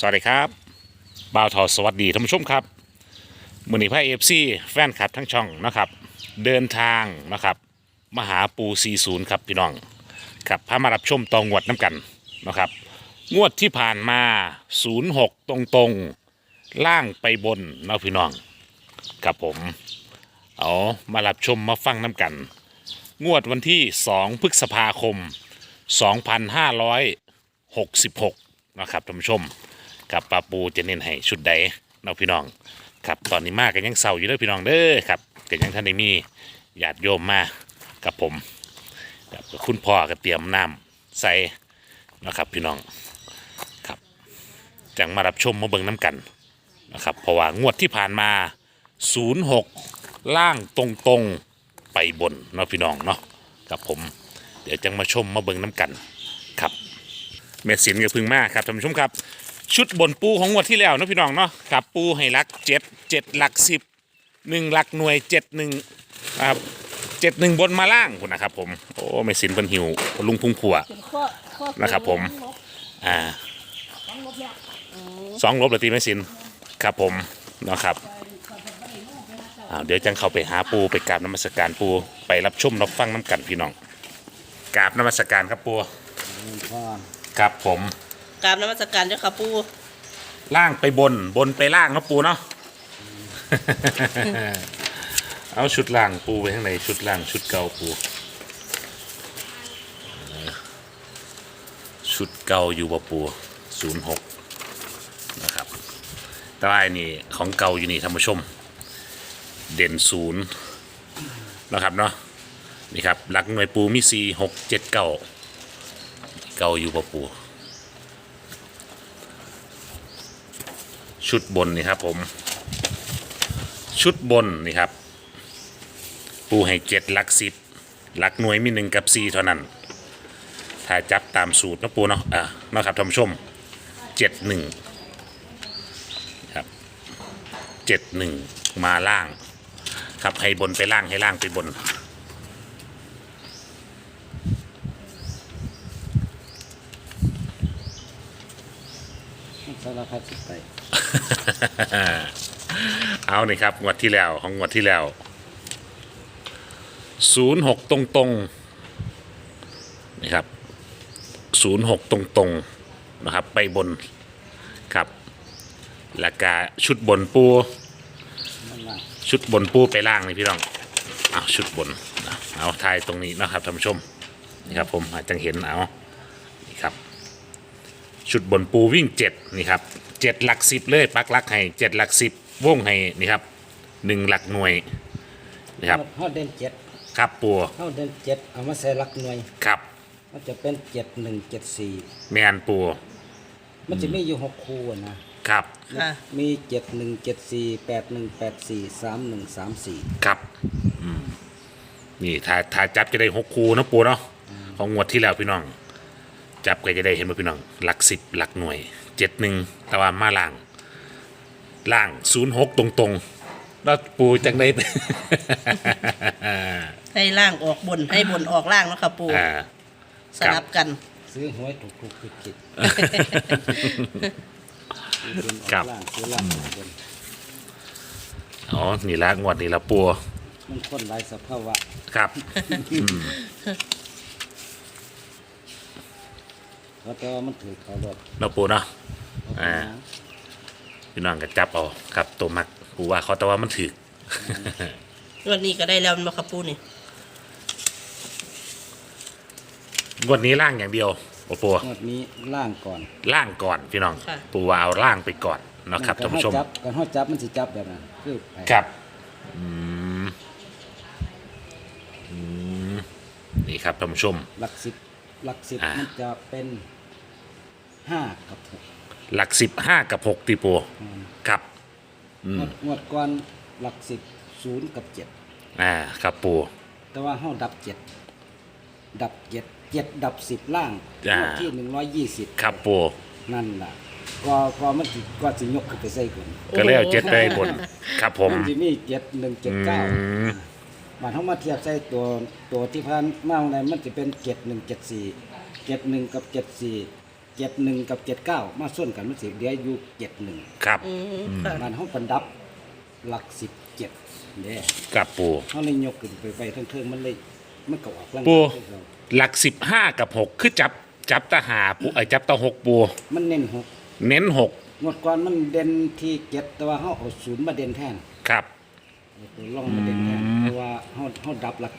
สวัสดีครับบ่าวทอสวัสดีท่านผู้ชมครับมือนีพระเอฟซีแฟนคลับทั้งช่องนะครับ เดินทางนะครับมาหาปู40ครับพี่น้องครับพามารับชมตองงวดน้ำกันนะครับ งวดที่ผ่านมา 06 ตรงตรงๆล่างไปบนเนาะพี่น้องครับผมเอามารับชมมาฟังน้ำกัน งวดวันที่ 2 พฤษภาคม 2566 นะครับท่านผู้ชม กับปลาปูจะเน้นให้ชุดใดเนาะพี่น้องครับตอนนี้มากกันยังเศร้าอยู่เด้อพี่น้องเด้อครับกันยังท่านได้มีญาติโยมมากับผมกับคุณพ่อก็เตรียมน้ำใส่นะครับพี่น้องครับจังมารับชมมาเบิ่งน้ำกันนะครับเพราะว่างวดที่ผ่านมา 06 ล่างตรงๆไปบนเนาะพี่น้องเนาะกับผม เดี๋ยวจังมาชมมาเบิ่งน้ำกันครับเมสินกับพึ่งมากครับท่านผู้ชมครับ ชุดบนปูของงวดที่แล้วเนาะพี่น้องเนาะกับปูให้ลักเจ็ดเจ็ดหลักสิบหนึ่งหลักหน่วยเจ็ดหนึ่งครับเจ็ดหนึ่งบนมาล่างคุณนะครับ ผมโอ้เมดสินเพิ่นหิวลุงพุ่งผัวนะครับ ผมอ่าสองลบเลยตีไม่สินครับผมเนาะครับอ้าวเดี๋ยวจังเข้าไปหาปูไปกราบน้ำมัสการปูไปรับชมรับฟังน้ำกันพี่น้องกราบน้ำมัสการครับปูพ่อครับผม กราบนมัสการเจ้าค่ะปูล่างไปบนบนไปล่างเนาะปูเนาะ เอาชุดล่างปูไปข้างในชุดล่างชุดเก่าปูชุดเก่าอยู่บ่ปูศูนย์หกนะครับแต่ว่าอันนี่ของเก่าอยู่นี่ท่านผู้ชม เด่นศูนย์นะครับเนาะนี่ครับหลักหน่วยปูมีสี่หกเจ็ดเก้าเก่าอยู่บ่ปู ชุดบนนี่ครับผม ชุดบนนี่ครับ ปูให้เจ็ดหลักสิบหลักหน่วยมีหนึ่งกับสี่เท่านั้น ถ้าจับตามสูตรนะปูเนาะอะนะครับท่านผู้ชมเจ็ดหนึ่งครับเจ็ดหนึ่งมาล่าง ครับให้บนไปล่างให้ล่างไปบนสารพัดสิไป เอานี่ครับงวดที่แล้วของงวดที่แล้วศูนย์หกตรงตรงนี่ครับศูนย์หกตรงตรงนะครับ ไปบนครับแล้วก็ชุดบนปู ชุดบนปูไปล่างนี่พี่น้องเอาชุดบนเอาทายตรงนี้นะครับท่านผู้ชมนี่ครับผมอาจจะเห็นเอานี่ครับ ชุดบนปูวิ่งเจ็ดนี่ครับ เจ็ดหลักสิบเลยปักหลักให้เจ็ดหลักสิบวงให้นี่ครับหนึ่งหลักหน่วยนี่ครับเฮาเด่นเจ็ดครับปูเฮาเด่นเจ็ดเอามาใส่หลักหน่วยครับมันจะเป็นเจ็ดหนึ่งเจ็ดสี่แมนปูมันจะมีอยู่หกคู่อะนะครับค่ะมีเจ็ดหนึ่งเจ็ดสี่แปดหนึ่งแปดสี่สามหนึ่งสามสี่ครับอืมนี่ถ้าถ้าจับจะได้หกคูนะปูเนาะของงวดที่แล้วพี่น้อง จับก็จะได้เห็นว่าพี่น้อง หลักสิบหลักหน่วย เจ็ดหนึ่งแต่ว่ามาล่าง ล่างศูนย์หกตรงๆแล้วปูจังได้ ให้ล่างออกบนให้บนออกล่างเนาะค่ะปู่อ่า สลับกัน ซื้อหวยถูกถูกผิดผิดซื้อบนออกครับล่างซื้อล่างออกบนอ๋อ นี่ละงวดนี่ละปูมันคนหลายสภาวะครับ เพราะแต่ว่ามันถือเขารถเราปูเนาะ อ่า พี่น้องก็จับเอาครับตัวมักปูว่าเขาแต่ว่ามันถือวันนี้ก็ได้แล้วมาค่ะปู่นี่งวดนี้ล่างอย่างเดียวโอปูงวดนี้ล่างก่อนล่างก่อนพี่น้อง ปูว่าเอาล่างไปก่อนเนาะครับกัท่านผู้ชม จับกันเฮาจับมันสิจับแบบนั้นคือไผครับ อืม อืม นี่ครับท่านผู้ชม หลักสิบหลักสิบอ่ามั มันจะเป็น ห้ากับหกหลักสิบห้ากับหกตีปูอืมครับอืงมวดงวดก่อนหลักสิบศูนย์กับเจ็ดอ่าครับปูแต่ว่าห้าดับเจ็ดดับเจ็ดเจ็ดดับสิบล่างอ่างวดที่หนึ่งร้อยยี่สิบครับปูนั่นล่ะก็ก็มันสิก็สิยกขึ้นไปใส่กันก็เลยเอาเจ็ดไปบนครับผมมันจะมีเจ็ดหนึ่งเจ็ดอืเก้ามมันเขามาเทียบใส่ตัวตัวที่พันมาอะไรมันจะเป็นเจ็ดหนึ่งเจ็ดสี่เจ็ดหนึ่งกับเจ็ดสี่ เจ็ดหนึ่งกับเจ็ดเก้ามาส่วนกันมันสิเดียวอยู่เจ็ดหนึ่งครับอืมค่ะมันเขาประดับหลักสิบเจ็ดเด้ครับปู เขาเลยยกขึ้นไปไปทั้งเทิงมันเลยมันก็ออกร่างปูกายเราหลักสิบห้ากับหกคือจับจับตาหาปูไอ้ยจับตาหกปู มันเน้นหกเน้นหกงวดก่อนมันเด่นที่เจ็ดแต่ว่าเขาเอาศูนย์มาเด่นแทนครับ เอาตัวล่องมาเด่นแทนเพราะว่าเขาเขาดับหลัก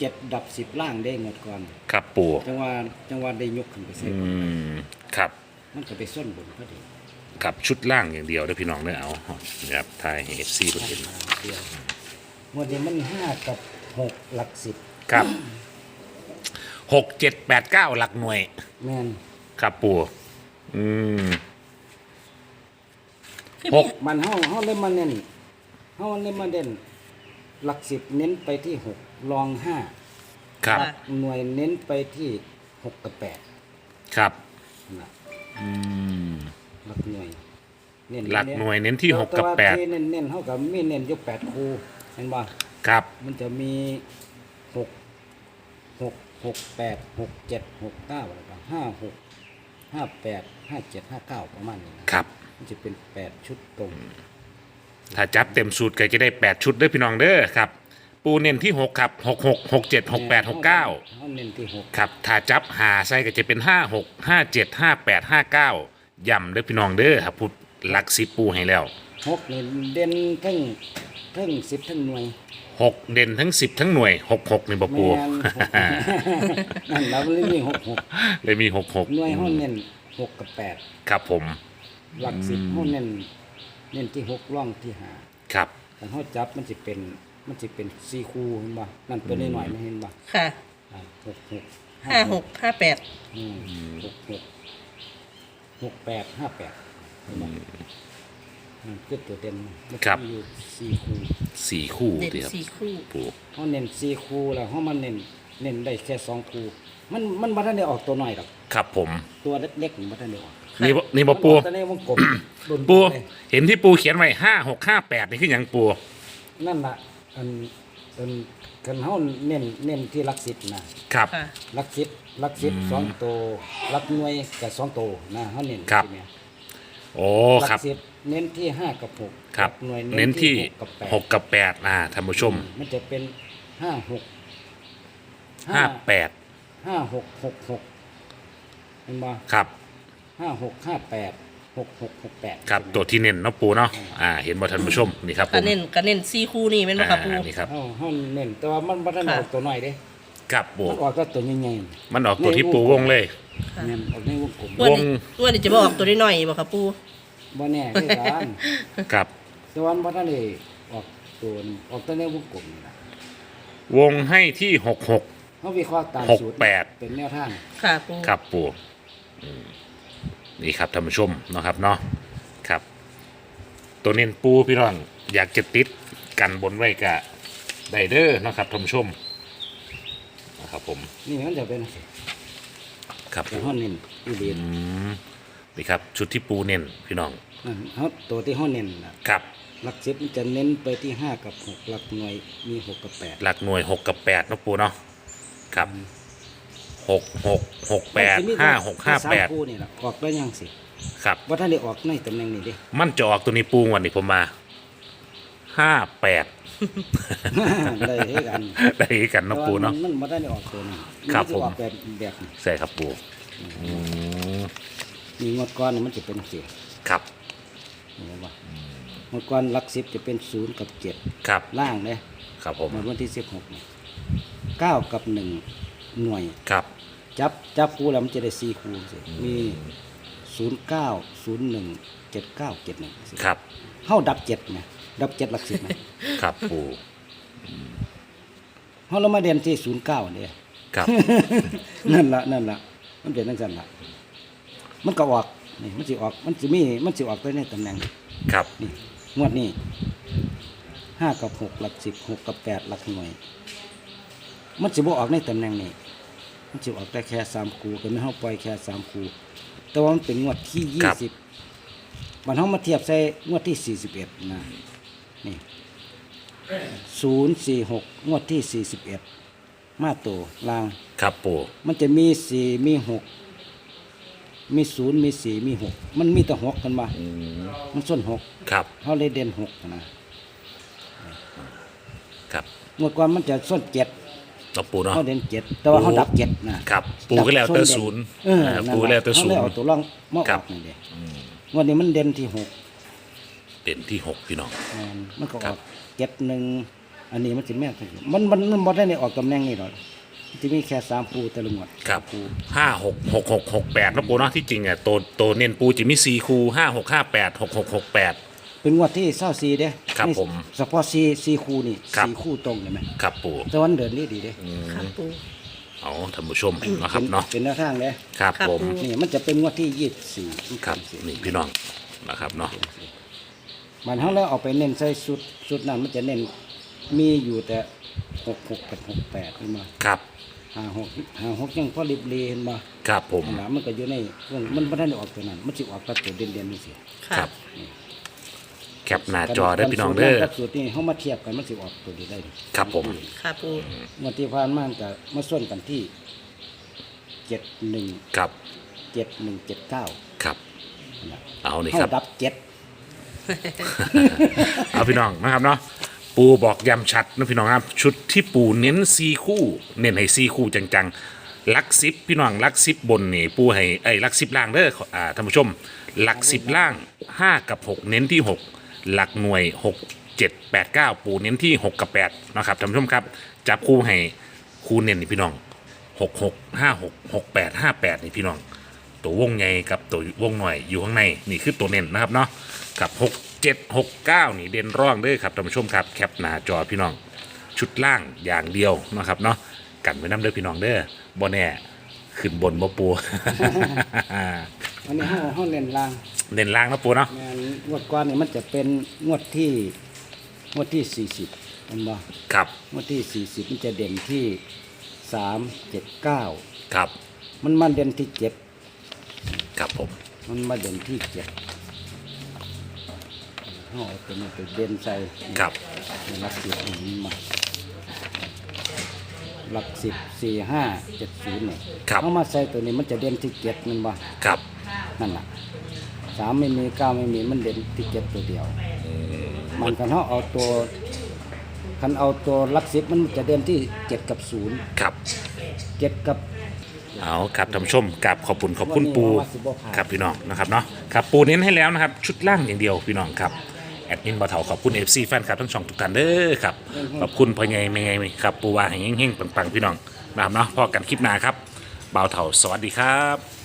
เจ็ดดับสิบล่างได้งวดก่อน ครับปูจังหวะจังหวะได้ยกขึ้นไปใส่อืมครับ มันก็ไปส้นบนพอดีกับชุดล่างอย่างเดียวเด้อพี่น้องเด้อเอานะครับทายให้เอฟซีเพิ่นเห็นเดียวงวดนี้มันห้ากับหกหลักสิบครับหกเจ็ดแปดเก้าหลักหน่วย แม่นครับปูอืมคือหมีกมันเฮาเฮาเลยมาเน้นเฮาเลยมาเด่นหลักสิบเน้นไปที่หก รองห้าครับหลักหน่วยเน้นไปที่หกกับแปดครับนะอืมหลักหน่วยเน้นหลักหน่วยเน้นที่หกกับต่ว่าแปดที่เน้นเน้นเฮากับมีเน้นอยู่แปดคูเห็นบ่ครับ มันจะมีหกหกหกแปดหกเจ็ดหกเก้าอะไรบ้างห้าหกห้าแปดห้าเจ็ดห้าเก้าประมาณนี้นะครับ มันจะเป็นแปดชุดตรง ถ้าจับเต็มสูตรก็จะได้แปดชุดเด้อพี่น้องเด้อครับ ปูเน้นที่หกครับหกหกหกเจ็ดหกแปดหกเก้าเขาเน้นที่หกครับถ้าจับหาใส่ก็จะเป็นห้าหกห้าเจ็ดห้าแปดห้าเก้าย่ำเด้อพี่น้องเด้อครับพูดหลักสิบปูให้แล้วหกนี่เด่นทั้งทั้งสิบทั้งหน่วยหกเด่นทั้งสิบทั้งหน่วยหกหกในบ่ปูแม่นหกนั่นเราเลยมีหกหกเลยมีหกหกหน่วยห้องเน้นหกกับแปดครับผม หลักสิบห้องเน้นเน้นที่หกร่องที่หาครับ แต่ห้องจับมันจะเป็น มันจะเป็นสี่คู่เห็นบ่นั่นตัวน้อยๆนะเห็นบ่ค่ะอ่าหกหกห้าหกห้าแปดอืมหกหกหกแปดห้าแปดเห็นบ่นั่นคือตัวเด่นมันมันครับ มีอยู่สี่คู่สี่คู่เด่นดีครับสี่คู่ ปูเขาเน้นสี่คู่แล้วเขามันเน้นเน้นได้แค่สองคู่ มันมันบ่ทันได้ออกตัวน้อยหรอกครับผม ตัวเล็กๆมันบ่ทันได้ออกนี่บ่นี่บ่ปู มันออกแต่ในวงกลมโดนปู เลยเห็นที่ปูเขียนไว้ห้าหกห้าแปดนี่คืออย่างปู นั่นล่ะ อันอันกันเฮาเน้นเน้นที่หลักสิบนะครับ ค่ะ หลักสิบหลักสิบสองตัวหลักหน่วยกับสองตัวนะเฮาเน้นครับ ที่เนี่ยโอ้หลัครับ สิบเน้นที่ห้ากับหกครับหลักหน่วยเน้นที่หกกับแปดหกกับแปดอ่าท่านผู้ชมมันจะเป็นห้าหกห้าแปดห้าหกหกหกเห็นบ่ครับห้าหกห้าแปด หกหกหกแปดครับตัวที่เน้นเนาะปูเนาะอ่าเห็นบ่ท่านผู้ชมนี่ครับผก็มเน้นก็เน้นสี่คู่นี่แม่นบ่อ่าค่ะปูนี่ครับเฮาเฮาเน้นแต่ว่ามันบ่ทันค่ะออกตัวน้อยเด้ครับปูมันออกก็ตัวใหญ่มันออกตัวที่ปูวงเลยๆแม่นออกในวงกลมตัวนี้วง ตัวนี้จะบอกตัวนี้หน่อยบ่ค่ะปูบ่แน่คือกันครับ แต่ว่าบ่ทันได้ออกตัวนี้ออกตัวในวงกลมนี่ล่ะวงให้ที่หกหก เฮาวิเคราะห์ตามหกสูตรแปด เป็นแนวทางค่ะปูครับปูอืม นี่ครับท่านผู้ชมเนาะครับเนาะครับ ตัวเน้นปูพี่น้องอยากจะติดกันบนไว้กะไดเดอร์นาะครับท่านผู้ชมนะครับผมนี่มันจะเป็นครับแต่ปูเฮาเน้นอีหลีอืมนี่ครับชุดที่ปูเน้นพี่น้องนั่นเฮาตัวที่เฮาเน้นน่ะครับหลักสิบมันจะเน้นไปที่ห้ากับหกหลักหน่วยมีหกกับแปดหลักหน่วยหกกับแปดเนาะปูเนาะครับ หกหกหกแปดมันสิมีห้าหกห้าแปดสมคู่นี่ล่ะออกได้ยังสิครับว่าท่านได้ออกในตำแหน่งนี้เดิมันจะออกตัวนี้ปูงวันนี้ผมมาห้าแปดได้ให้กันได้กันเนาะปูเนาะแต่ว่มันบ่ได้ออกตัวนี้ครับนสิผมออกแบบแบบนี้ใช่ครับปูอืมมีงวดก้อนนี่มันจะเป็นเสียครับเห็นบ่งวดก้อนหลักสิบจะเป็นศูนย์กับเจ็ดครับล่างเลยครับผมหมดวันที่สิบหกนี่เก้ากับหนึ่งหน่วยครับ จับจับคู่แล้วมันจะได้สี่คู่สิมีศูนย์เก้าศูนย์หนึ่งเจ็ดเก้าเจ็ดหนึ่งครับเข้าดับเจ็ดนะดับเจ็ดหลักสิบนะครับปูเขาเรามาเรียนที่ศูนย์เก้าเนี่ยครับ นั่นละนั่นละมันเป็นนั่นสั่นละมันก็ออกนี่มันสิออก มันสิมีมันสิออกได้ในตำแหน่งครับนี่งวดนี้ห้ากับหกหลักสิบหกกับแปดหลักหน่วย มันสิบ่ออกในตำแหน่งนี้ มันสิออกได้แค่สามคูก็ไม่เฮาปล่อยแค่สามคูแต่ว่ามันเป็นงวดที่ยี่สิบมันเฮามาเทียบใส่งวดที่สี่สิบเอ็ดนะนี่ศูนย์สี่หกงวดที่สี่สิบเอ็ดมาตัวลาง ครับปูมันจะมีสี่มีหกมีศูนย์มีสี่มีหกมันมีแต่หกกันมาอืมมันส้นหกครับเขาเลยเด่นหกนะ ครับ งวดก่อนมันจะส้นเจ็ด ต่อปูเนาะ เขาเด่นเจ็ดแต่ว่าเขาดับเจ็ดนะครับปูก็แล้วแต่ดับศูนย์เอออ่านั่นปูก็แล้วแต่เขาศูนเลยย์เอาตัวร่องมาอครัอบ กนี่เด้งวดนี้มันเด่นที่หกเด่นที่หกพี่น้อง แม่นมันก็อครัอบ กเจ็ดหนึ่งอันนี้มันจะแม่นที่สุดมันมันมันบ่ได้ในออกตำแหน่งนี่หรอกมันจะมีแค่สามปูแต่ละงวดครับปูห้าหกหกหกหกแปดนะปูเนาะที่จริงอะตัวตัวเน้นปูจะมีสี่คูห้าหกห้าแปดหกหกหกแปด เป็นงวดที่เศร้าซีเด้ครับนี่ผมเฉพาะซีซีคู่นี่ครับ ซีคู่ตรงเลยไหมครับปูแต่วันเดินนี่ดีเด้ค่ะปู เอาท่านผู้ชมนะครับเนาะเป็นแนวทางเลยครับครับผม ปู นี่มันจะเป็นงวดที่ยี่สิบสี่ครับนี่พี่น้องนะครับเนาะมันเขาแล้วเอาไปเน้นใส่ชุดชุดนั้นมันจะเน้นมีอยู่แต่หกหกกับหกแปดเห็นมาครับห้าหกห้าหกยังพอริบเรีเห็นมาครับผม หนามันก็อยู่ในเรื่องมันไม่ได้ออกตัวนั้น มันจะออกกับตัวเด่นเด่นๆนี่สิค่ะครับแคปหน้าจอได้อพี่น้องเด้อ กับสูตรนี้เขามาเทียบกันมันจะออกตัวนี้ได้ดิครับผม ค่ะปูงวดที่ผ่านมามันก็มาส่วนกันที่เจ็ดหนึ่งครับ เจ็ดหนึ่งเจ็ดเก้าครับ เอานี่เขาครับ ดับเจ็ดเอาพี่น้องนะครับเนาะปูบอกย้ำชัดนะพี่น้องครับชุดที่ปูเน้นซีคู่ เน้นให้ซีคู่จังๆลักซิปพี่น้องลักซิปบนนี่ปูให้ไอ้ยลักซิปล่างเด้ออ่าท่านผู้ชมลักซิปล่าง 5 กับ 6 เน้นที่ 6 หลักหน่วย 6 7 8 9 ปูเน้นที่ 6 กับ 8 นะครับท่านผู้ชมครับ จับคู่ให้คู่เน้นนี่พี่น้อง 6 6 5 6 6 8 5 8 นี่พี่น้อง ตัววงใหญ่กับตัววงหน่อยอยู่ข้างในนี่คือตัวเน้นนะครับเนาะกับ 6 7 6 9 นี่เด่นร่องเด้อครับท่านผู้ชมครับแคปหน้าจอพี่น้อง ชุดล่างอย่างเดียวนะครับเนาะกันไว้น้ำเด้อพี่น้องเด้อบ่แน่ขึ้นบนบ่ปู อันนี้เขาเขาเล่นล่างเน้นล่างนะปูเนาะแม่นงวดก่อนนี่มันจะเป็นงวดที่งวดที่สี่สิบมันบ่ครับงวดที่สี่สิบมันจะเด่นที่สามเจ็ดเก้าครับมันมาเด่นที่เจ็ดครับผมมันมาเด่นที่เจ็ดเขาเอาตัวนี้ไปเด่นใส่ครับในหลักสิบนี่มาหลักสิบสี่ห้าเจ็ดศูนย์เนี่ยครับเขามาใส่ตัวนี้มันจะเด่นที่เจ็ดมันบ่ ครับ นั่นแหละสามไม่มีเก้าไม่มีมันเด่นที่เจ็ดตัวเดียว มันกันเขาเอาตัวคันเอาตัวหลักสิบมันจะเด่นที่เจ็ดกับศูนย์ครับเจ็ดกับเอาครับท่านผู้ชมกับขอบคุณขอบคุณปูวันนี้ว่าสิบ่ผ่านครับพี่น้องนะครับเนาะครับปูเน้นให้แล้วนะครับ ชุดล่างอย่างเดียวพี่น้องครับแอดมินบ่าวเถาขอบคุณ FC แฟนคลับทั้งสองทุกท่านเด้อครับขอบคุณพ่อใหญ่แม่ใหญ่ครับปูว่าให้เฮงๆปังๆพี่น้องนะครับเนาะพอกันคลิปหน้าครับบ่าวเถาสวัสดีครับ